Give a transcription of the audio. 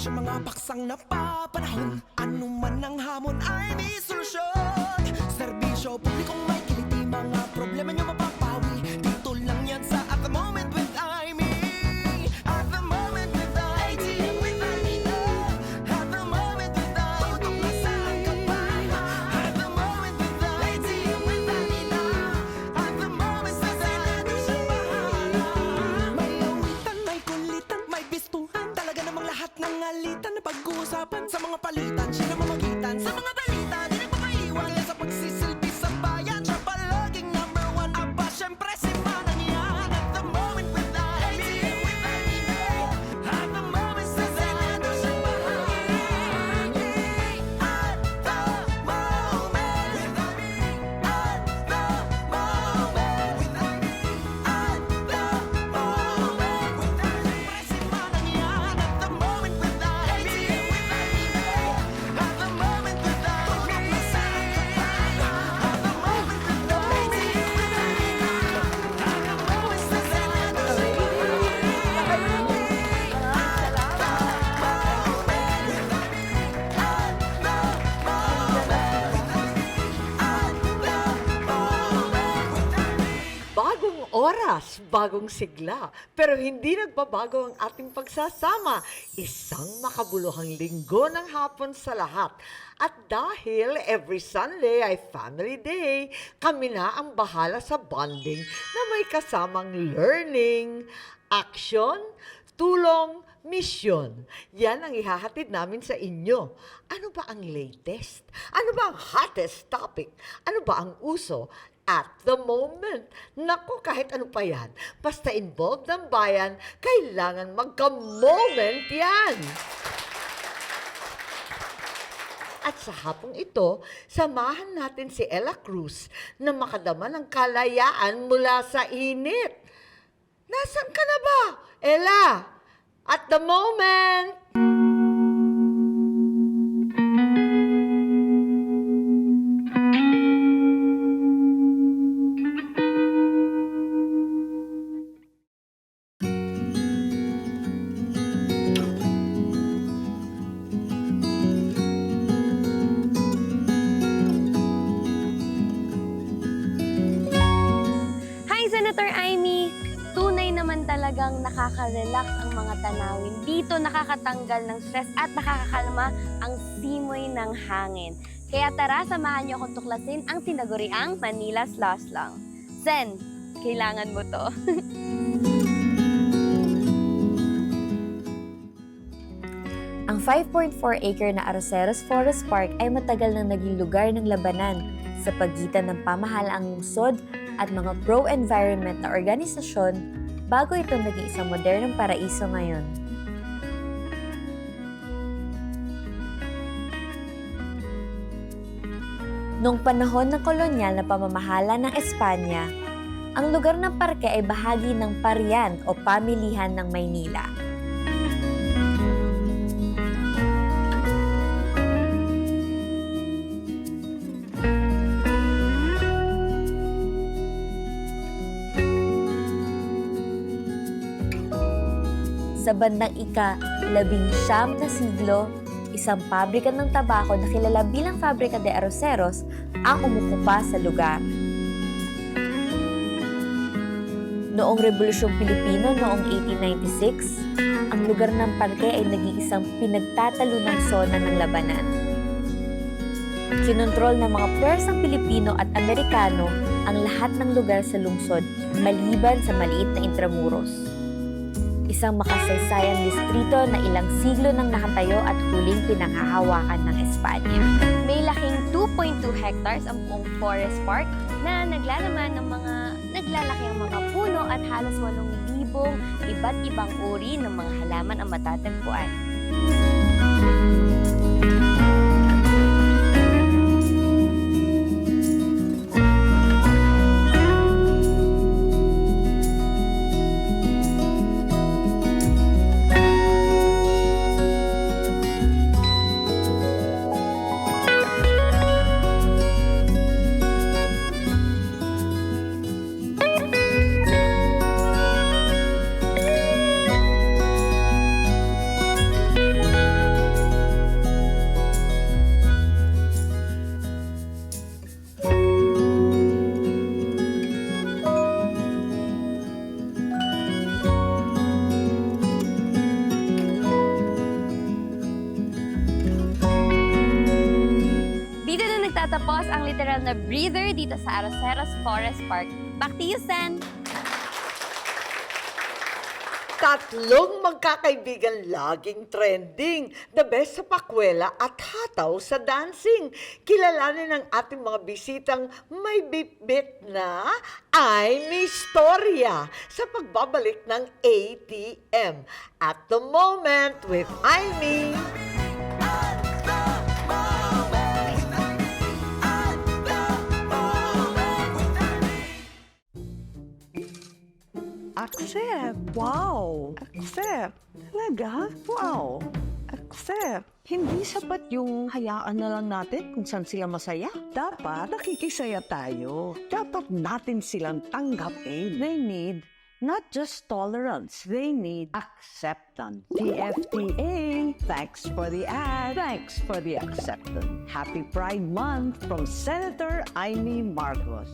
Sa mga paksang napapanahon Ano man ang hamon ay may lahat ng alitan na pag-uusapan Sa mga palitan, siya na Sa mga balita, di nagpapaiwan sa pagsisilbi oras, bagong sigla, pero hindi nagbabago ang ating pagsasama. Isang makabuluhang linggo ng hapon sa lahat. At dahil every Sunday ay Family Day, kami na ang bahala sa bonding na may kasamang learning, action, tulong, mission. Yan ang ihahatid namin sa inyo. Ano ba ang latest? Ano ba ang hottest topic? Ano ba ang uso? At the moment. Naku, kahit ano pa yan. Basta involved ang bayan, kailangan magka-moment yan. At sa hapong ito, samahan natin si Ella Cruz na makadama ng kalayaan mula sa init. Nasaan ka na ba, Ella? At the moment! Nakaka-relax ang mga tanawin. Dito nakakatanggal ng stress at nakakakalma ang simoy ng hangin. Kaya tara, samahan niyo akong tuklasin ang tinaguriang Manila's Lost Lang. Sen, kailangan mo to. Ang 5.4 acre na Arroceros Forest Park ay matagal nang naging lugar ng labanan sa pagitan ng pamahalaang lungsod at mga pro-environment na organisasyon bago ito naging isang modernong paraiso ngayon. Noong panahon ng kolonyal na pamamahala ng Espanya, ang lugar ng parke ay bahagi ng Parian o Pamilihan ng Maynila. Sa bandang ika, labing siyam na siglo, isang pabrika ng tabako na kilala bilang Fabrika de Arroceros ang umukupa sa lugar. Noong Rebolusyong Pilipino noong 1896, ang lugar ng parke ay naging isang pinagtatalunang zona ng labanan. Kinontrol ng mga pwersang Pilipino at Amerikano ang lahat ng lugar sa lungsod maliban sa maliit na intramuros isang makasaysayang distrito na ilang siglo nang nakatayo at huling pinanghahawakan ng Espanya. May laking 2.2 hectares ang buong forest park na naglalaman ng mga naglalaki ang mga puno at halos 8,000 iba't ibang uri ng mga halaman ang matatagpuan. Marcos ang literal na breather dito sa Aroseros Forest Park. Back to you, Sen! Tatlong magkakaibigan laging trending. The best sa pakwela at hataw sa dancing. Kilalanin ng ating mga bisitang may bit na ay Storya sa pagbabalik ng ATM. At the moment with Aimee. Accept. Wow. Accept. Talaga? Wow. Accept. Hindi sapat yung hayaan na lang natin kung saan sila masaya. Dapat nakikisaya tayo. Dapat natin silang tanggapin. They need not just tolerance, they need acceptance. TFTA, thanks for the ad, thanks for the acceptance. Happy Pride Month from Senator Amy Marcos.